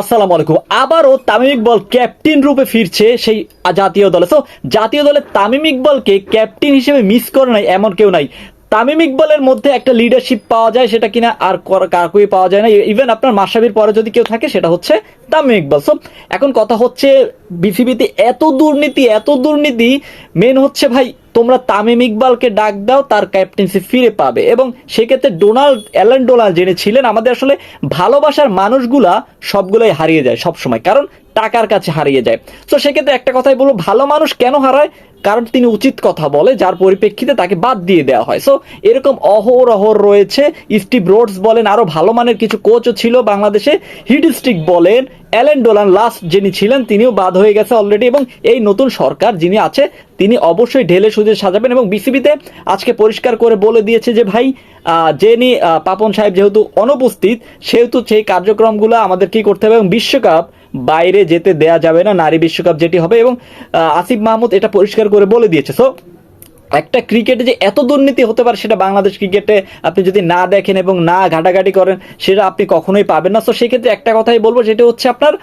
আসসালামু আলাইকুম। আবারও তামিম ইকবল ক্যাপ্টেন রূপে ফিরছে সেই জাতীয় দলে। তো জাতীয় দলে তামিম ইকবলকে ক্যাপ্টেন হিসেবে মিস করে নাই এমন কেউ নাই। তামিম ইকবলের মধ্যে একটা লিডারশিপ পাওয়া যায় সেটা কিনা আর কাকুই পাওয়া যায় না। ইভেন আপনার মাসাবির পরে যদি কেউ থাকে, সেটা হচ্ছে তামিম ইকবল। সো এখন কথা হচ্ছে বিসিবিতে এত দুর্নীতি এত দুর্নীতি মেন হচ্ছে ভাই তোমরা তামিম ইকবালকে ডাক দাও, তার ক্যাপ্টেন্সি ফিরে পাবে। এবং সেক্ষেত্রে ডোনাল্ড, অ্যালেন ডোনাল্ড যিনি ছিলেন, আমাদের আসলে ভালোবাসার মানুষগুলা সবগুলোই হারিয়ে যায় সব সময় কারণ টাকার কাছে হারিয়ে যায়। তো সেক্ষেত্রে একটা কথাই বলব, ভালো মানুষ কেন হারায়? কারণ তিনি উচিত কথা বলে, যার পরিপ্রেক্ষিতে তাকে বাদ দিয়ে দেওয়া হয়। সো এরকম অহরহর রয়েছে, স্টিভ রোডস বলেন, আরও ভালো মানের কিছু কোচও ছিল বাংলাদেশে। হিডস্টিক বলেন, অ্যালেন ডোলান লাস্ট যিনি ছিলেন, তিনিও বাদ হয়ে গেছে অলরেডি এবং এই নতুন সরকার যিনি আছে তিনি অবশ্যই ঢেলে সুজে সাজাবেন এবং বিসিবিতে আজকে পরিষ্কার করে বলে দিয়েছে যে ভাই আহ, পাপন সাহেব যেহেতু অনুপস্থিত সেহেতু সেই কার্যক্রমগুলো আমাদের কি করতে হবে এবং বিশ্বকাপ বাইরে যেতে দেয়া যাবে না নারী বিশ্বকাপ যেটি হবে এবং আসিফ মাহমুদ এটা পরিষ্কার করে বলে দিয়েছে। সো একটা ক্রিকেটে যে এত দুর্নীতি হতে পারে সেটা বাংলাদেশ ক্রিকেটে আপনি যদি না দেখেন এবং না ঘাটাঘাটি করেন সেটা আপনি কখনোই পাবেন না। তো সেক্ষেত্রে একটা কথাই বলব সেটা হচ্ছে আপনার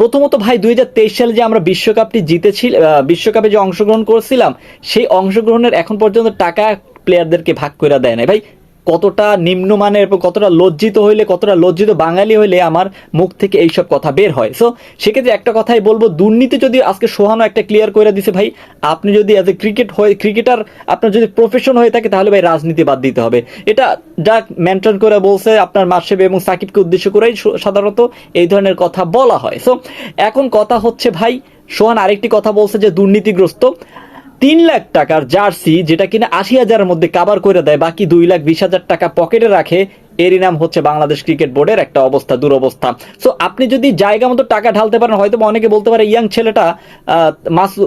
প্রথমত ভাই, দুই হাজার তেইশ সালে যে আমরা বিশ্বকাপটি জিতেছি বিশ্বকাপে যে অংশগ্রহণ করেছিলাম, সেই অংশগ্রহণের এখন পর্যন্ত টাকা প্লেয়ারদেরকে ভাগ করে দেয় না ভাই কতটা নিম্নমানের কতটা লজ্জিত হইলে, কতটা লজ্জিত বাঙালি হইলে আমার মুখ থেকে এইসব কথা বের হয়। সো সেক্ষেত্রে একটা কথাই বলব, দুর্নীতি যদি আজকে সোহানো একটা ক্লিয়ার করে দিছে ভাই, আপনি যদি অ্যাজ এ ক্রিকেট হয়ে ক্রিকেটার আপনার যদি প্রফেশন হয়ে থাকে, তাহলে ভাই রাজনীতি বাদ দিতে হবে। এটা যা মেনটেন করে বলছে, আপনার মাসেবে এবং সাকিবকে উদ্দেশ্য করেই সাধারণত এই ধরনের কথা বলা হয়। সো এখন কথা হচ্ছে ভাই, সোহান আরেকটি কথা বলছে যে দুর্নীতিগ্রস্ত। তিন লাখ টাকার জার্সি, যেটা কিনা আশি হাজারের মধ্যে কাভার করে দেয়, বাকি দুই লাখ বিশ হাজার টাকা পকেটে রাখে। এরই নাম হচ্ছে বাংলাদেশ ক্রিকেট বোর্ডের একটা অবস্থা, দুরবস্থা। সো আপনি যদি জায়গা মতো টাকা ঢালতে পারেন, হয়তো অনেকে বলতে পারে, ইয়াং ছেলেটা মাসু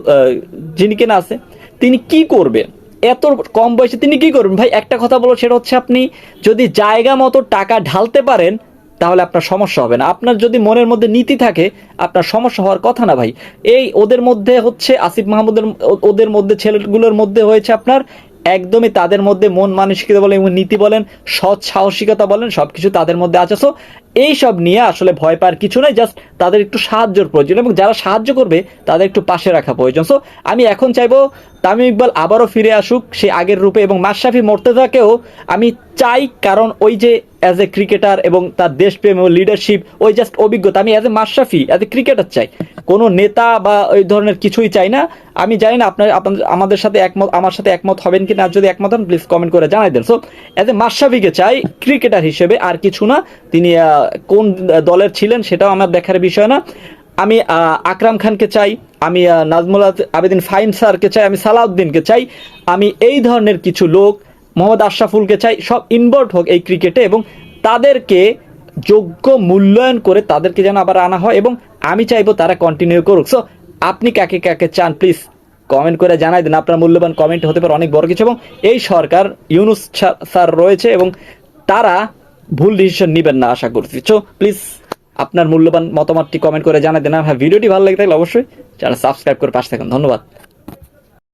যিনি কিনা আছে, তিনি কি করবেন এত কম বয়সে তিনি কি করবেন? ভাই, একটা কথা বলো সেটা হচ্ছে আপনি যদি জায়গা মতো টাকা ঢালতে পারেন তাহলে আপনার সমস্যা হবে না। আপনার যদি মনের মধ্যে নীতি থাকে, আপনার সমস্যা হওয়ার কথা না ভাই। এই ওদের মধ্যে হচ্ছে আসিফ মাহমুদের, ওদের মধ্যে ছেলেগুলোর মধ্যে হয়েছে আপনার একদমই তাদের মধ্যে মন মানসিকতা বলেন এবং নীতি বলেন, সৎ সাহসিকতা বলেন, সবকিছু তাদের মধ্যে আছে। সো এই সব নিয়ে আসলে ভয় পাওয়ার কিছু নাই জাস্ট তাদের একটু সাহায্যর প্রয়োজন এবং যারা সাহায্য করবে, তাদের একটু পাশে রাখা প্রয়োজন। সো আমি এখন চাইব তামিম ইকবাল আবারও ফিরে আসুক, সে আগের রূপে এবং মাশরাফি মোর্তেজাকেও আমি চাই কারণ ওই যে অ্যাজ এ ক্রিকেটার এবং তার দেশপ্রেম এবং লিডারশিপ ওই জাস্ট অভিজ্ঞতা, আমি as a Mashrafe as a cricketer চাই। কোনো নেতা বা ওই ধরনের কিছুই চাই না। আমি জানি না আপনার আপনাদের আমাদের সাথে একমত, আমার সাথে একমত হবেন কি না যদি একমত হন প্লিজ কমেন্ট করে জানাই দেন। সো অ্যাজ এ মাশরাফিকে চাই ক্রিকেটার হিসেবে আর কিছু না। তিনি কোন দলের ছিলেন সেটাও আমার দেখার বিষয় না। আমি আকরাম খানকে চাই, আমি নাজমুল আবেদিন ফাইম স্যারকে চাই, আমি সালাউদ্দিনকে চাই। আমি এই ধরনের কিছু লোক, মোহাম্মদ আশরাফুলকে চাই, সব ইনভলভ হোক এই ক্রিকেটে এবং তাদেরকে যোগ্য মূল্যায়ন করে তাদেরকে যেন আবার আনা হয় এবং আমি চাইব তারা কন্টিনিউ করুক। সো আপনি কাকে কাকে চান প্লিজ কমেন্ট করে জানাই দেন। আপনার মূল্যবান কমেন্ট হতে পারে অনেক বড় কিছু এবং এই সরকার ইউনুস স্যার রয়েছে এবং তারা ভুল ডিসিশন নেবেন না, আশা করছি। সো প্লিজ আপনার মূল্যবান মতামতটি কমেন্ট করে দেন। আর হ্যাঁ ভিডিওটি ভালো লাগে থাকলে অবশ্যই চ্যানেল সাবস্ক্রাইব করে পাশে থাকুন। ধন্যবাদ।